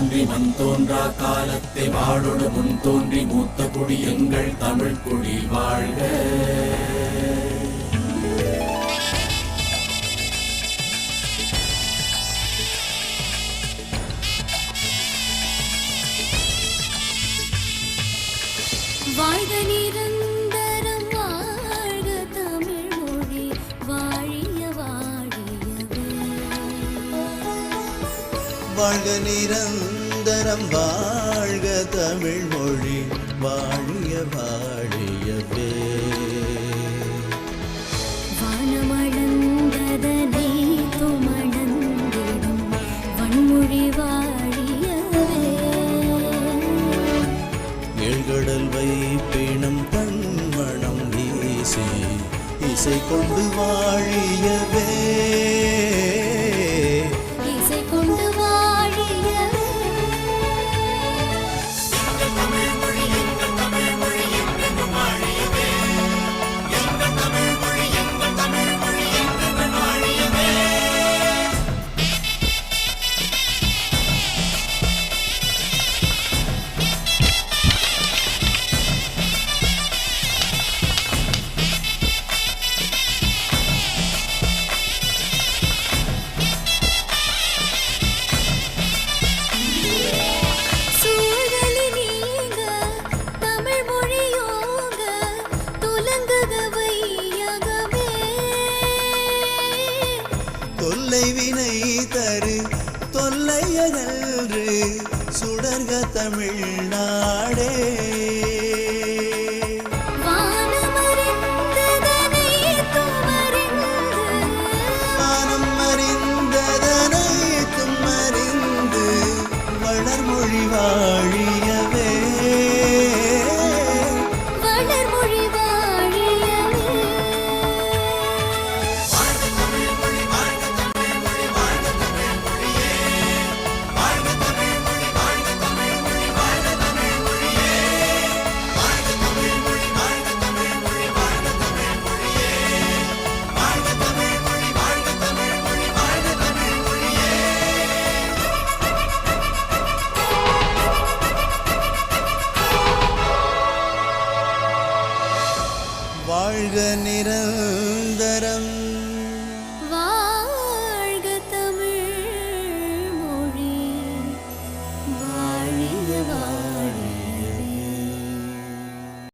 தோன்றி மண் தோன்றா காலத்தை வாழொடு முன் தோன்றி மூத்த குடி எங்கள் தமிழ் குடி வாழ்க. வாழ்க நிரந்தரம் வாழ்க நிரந்தரம் வாழ்க தமிழ் மொழி வாழிய வாழியவே வானமளந்ததனை துமணந்திடும் வன்மொழி வாழியவே ஏழ்கடல் வைப்பினம் தன்மணம் வீசி இசை கொண்டு வாழியவே தொல்லை வினை தரு தொல்லையகன்று சுடர்க தமிழ்நாடே. வானமறிந்ததனை வாழ்க நிரந்தரம்.